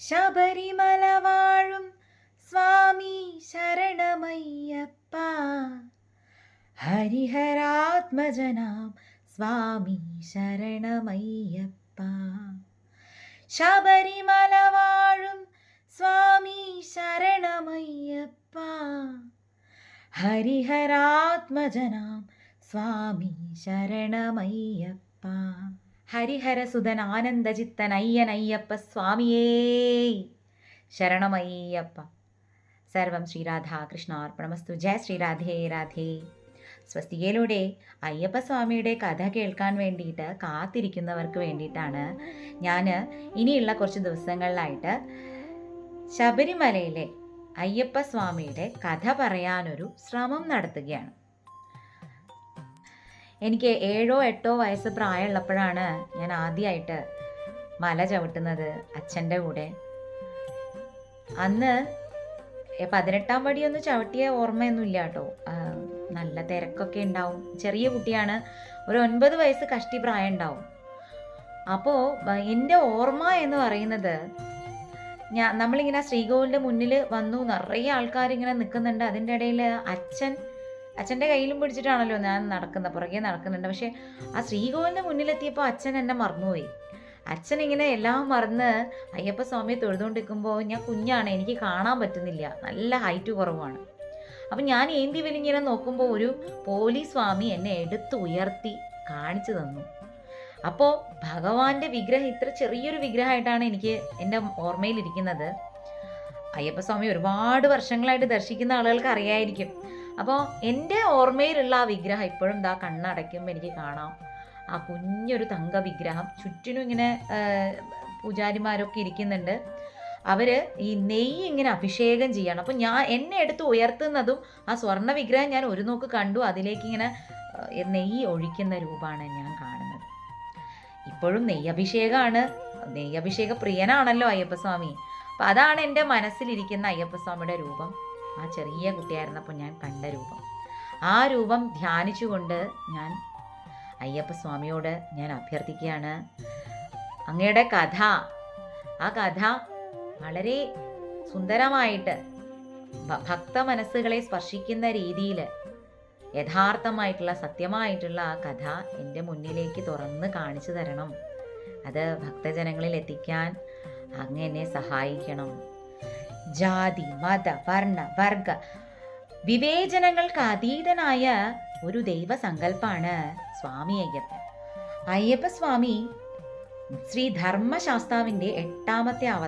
ശബരിമല വാഴും സ്വാമി ശരണമയ്യപ്പ. ഹരിഹരാത്മജനാം സ്വാമി ശരണമയ്യപ്പ. ശബരിമല വാഴും സ്വാമി ശരണമയ്യപ്പ. ഹരിഹരാത്മജനാം സ്വാമി ശരണമയ്യപ്പ. ഹരിഹരസുതൻ ആനന്ദചിത്തൻ അയ്യനയ്യപ്പ സ്വാമിയേ. ശരണമയ്യപ്പ. സർവം ശ്രീരാധാകൃഷ്ണാർപ്പണമസ്തു ജയ ശ്രീരാധേ രാധേ സ്വസ്തികയിലൂടെ അയ്യപ്പസ്വാമിയുടെ കഥ കേൾക്കാൻ വേണ്ടിയിട്ട് കാത്തിരിക്കുന്നവർക്ക് വേണ്ടിയിട്ടാണ് ഞാൻ ഇനിയുള്ള കുറച്ച് ദിവസങ്ങളിലായിട്ട് ശബരിമലയിലെ അയ്യപ്പസ്വാമിയുടെ കഥ പറയാനൊരു ശ്രമം നടത്തുകയാണ്. എനിക്ക് ഏഴോ എട്ടോ വയസ്സ് പ്രായമുള്ളപ്പോഴാണ് ഞാൻ ആദ്യമായിട്ട് മല ചവിട്ടുന്നത് അച്ഛന്റെ കൂടെ. അന്ന് പതിനെട്ടാം പടിയൊന്നും ചവിട്ടിയ ഓർമ്മയൊന്നുമില്ല കേട്ടോ. നല്ല തിരക്കൊക്കെ ഉണ്ടാവും. ചെറിയ കുട്ടിയാണ്. ഒരു ഒൻപത് വയസ്സ് കഷ്ടി പ്രായം ഉണ്ടാവും. അപ്പോൾ എന്റെ ഓർമ്മ എന്ന് പറയുന്നത് ഞാൻ നമ്മളിങ്ങനെ ശ്രീകോവിലിന്റെ മുന്നിൽ വന്നു. നിറയെ ആൾക്കാരിങ്ങനെ നിൽക്കുന്നുണ്ട്. അതിന്റെ ഇടയിൽ അച്ഛൻ അച്ഛന്റെ കയ്യിലും പിടിച്ചിട്ടാണല്ലോ ഞാൻ നടക്കുന്നത് പുറകെ നടക്കുന്നുണ്ട്. പക്ഷേ ആ ശ്രീകോവിലിന്റെ മുന്നിലെത്തിയപ്പോൾ അച്ഛൻ എന്നെ മറന്നുപോയി. അച്ഛൻ ഇങ്ങനെ എല്ലാം മറന്ന് അയ്യപ്പ സ്വാമിയെ തൊഴുതുകൊണ്ടിരിക്കുമ്പോൾ ഞാൻ കുഞ്ഞാണ് എനിക്ക് കാണാൻ പറ്റുന്നില്ല. നല്ല ഹൈറ്റ് കുറവാണ്. അപ്പം ഞാൻ ഏന്തി വലിങ്ങനെ നോക്കുമ്പോൾ ഒരു പോലീസ് സ്വാമി എന്നെ എടുത്ത് ഉയർത്തി കാണിച്ചു തന്നു. അപ്പോൾ ഭഗവാന്റെ വിഗ്രഹം ഇത്ര ചെറിയൊരു വിഗ്രഹമായിട്ടാണ് എനിക്ക് എന്റെ ഓർമ്മയിലിരിക്കുന്നത്. അയ്യപ്പസ്വാമി ഒരുപാട് വർഷങ്ങളായിട്ട് ദർശിക്കുന്ന ആളുകൾക്ക് അറിയായിരിക്കും. അപ്പോൾ എന്റെ ഓർമ്മയിലുള്ള ആ വിഗ്രഹം ഇപ്പോഴും ദാ കണ്ണടയ്ക്കുമ്പോൾ എനിക്ക് കാണാം. ആ കുഞ്ഞൊരു തങ്ക വിഗ്രഹം ചുറ്റിനും ഇങ്ങനെ പൂജാരിമാരൊക്കെ ഇരിക്കുന്നുണ്ട്. അവർ ഈ നെയ്യ് ഇങ്ങനെ അഭിഷേകം ചെയ്യണം. അപ്പം ഞാൻ എന്നെ എടുത്ത് ഉയർത്തുന്നതും ആ സ്വർണ വിഗ്രഹം ഞാൻ ഒരു നോക്ക് കണ്ടു. അതിലേക്ക് ഇങ്ങനെ നെയ്യ് ഒഴിക്കുന്ന രൂപമാണ് ഞാൻ കാണുന്നത്. ഇപ്പോഴും നെയ്യഭിഷേകമാണ് നെയ്യഭിഷേക പ്രിയനാണല്ലോ അയ്യപ്പസ്വാമി. അപ്പം അതാണ് എന്റെ മനസ്സിലിരിക്കുന്ന അയ്യപ്പസ്വാമിയുടെ രൂപം. ആ ചെറിയ കുട്ടിയായിരുന്നപ്പോൾ ഞാൻ കണ്ട രൂപം. ആ രൂപം ധ്യാനിച്ചുകൊണ്ട് ഞാൻ അയ്യപ്പ സ്വാമിയോട് ഞാൻ അഭ്യർത്ഥിക്കുകയാണ്. അങ്ങയുടെ കഥ ആ കഥ വളരെ സുന്ദരമായിട്ട് ഭക്ത മനസ്സുകളെ സ്പർശിക്കുന്ന രീതിയിൽ യഥാർത്ഥമായിട്ടുള്ള സത്യമായിട്ടുള്ള ആ കഥ എന്റെ മുന്നിലേക്ക് തുറന്ന് കാണിച്ചു തരണം. അത് ഭക്തജനങ്ങളിൽ എത്തിക്കാൻ അങ്ങ് എന്നെ സഹായിക്കണം. ജാതി മത വർണ വർഗ. വിവേചനങ്ങൾക്ക് അതീതനായ ഒരു ദൈവസങ്കല്പാണ് സ്വാമി അയ്യപ്പൻ. അയ്യപ്പ സ്വാമി ശ്രീ ധർമ്മശാസ്താവിന്റെ എട്ടാമത്തെ അവ